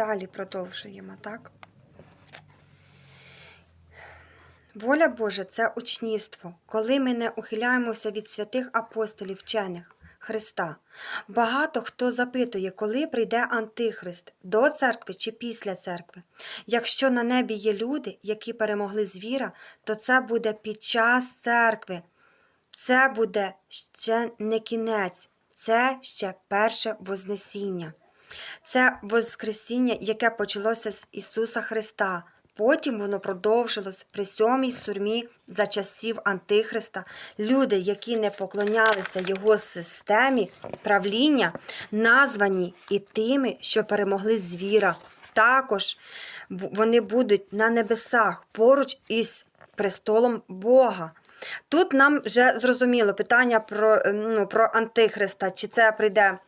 далі продовжуємо, так? Воля Божа це учнівство, коли ми не ухиляємося від святих апостолів вчених Христа. Багато хто запитує, коли прийде Антихрист до церкви чи після церкви. Якщо на небі є люди, які перемогли звіра, то це буде під час церкви. Це буде ще не кінець, це ще перше Вознесіння. Це Воскресіння, яке почалося з Ісуса Христа. Потім воно продовжилось при сьомій сурмі за часів Антихриста. Люди, які не поклонялися його системі правління, названі і тими, що перемогли звіра. Також вони будуть на небесах поруч із престолом Бога. Тут нам вже зрозуміло питання про, ну, про Антихриста, чи це прийде.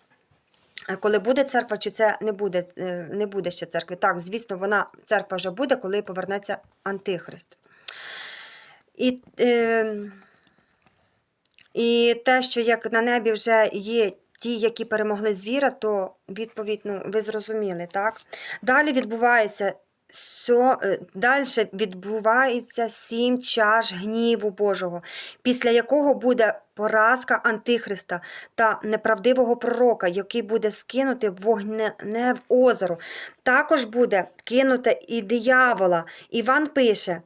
Е, Коли буде церква, чи це не буде, е, не буде ще церкви? Так, звісно, вона церква вже буде, коли повернеться Антихрист. І, е, і те, що як на небі вже є ті, які перемогли звіра, то відповідь, ну, ви зрозуміли, так? Далі відбувається. Сьо, далі відбувається сім чаш гніву Божого, після якого буде поразка Антихриста та неправдивого пророка, який буде скинути вогнене в озеро. Також буде кинуте і диявола. Іван пише.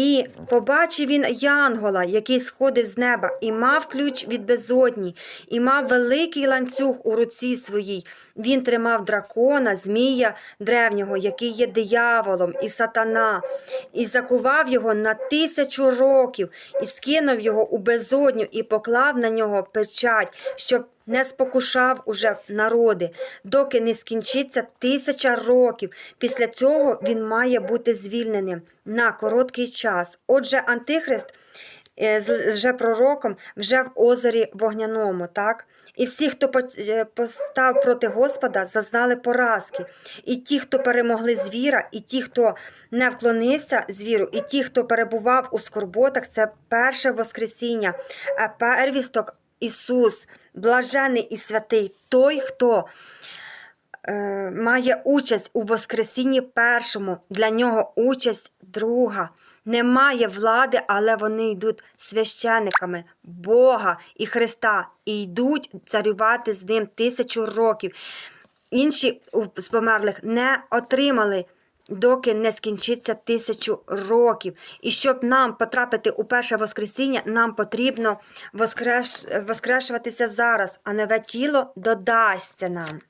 І побачив він Янгола, який сходив з неба, і мав ключ від безодні, і мав великий ланцюг у руці своїй. Він тримав дракона, змія древнього, який є дияволом і сатана, і закував його на тисячу років, і скинув його у безодню, і поклав на нього печать, щоб не спокушав уже народи, доки не скінчиться тисяча років. Після цього він має бути звільненим на короткий час. Отже, Антихрист е, з пророком вже в озері вогняному, так? І всі, хто е, постав проти Господа, зазнали поразки. І ті, хто перемогли звіра, і ті, хто не вклонився звіру, і ті, хто перебував у скорботах, це перше Воскресіння, а первісток Ісус, блажений і святий, той, хто е, має участь у Воскресінні першому, для нього участь друга. Немає влади, але вони йдуть священиками Бога і Христа і йдуть царювати з ним тисячу років. Інші з померлих не отримали, доки не скінчиться тисячу років. І щоб нам потрапити у перше Воскресіння, нам потрібно воскреш... воскрешуватися зараз, а нове тіло додасться нам.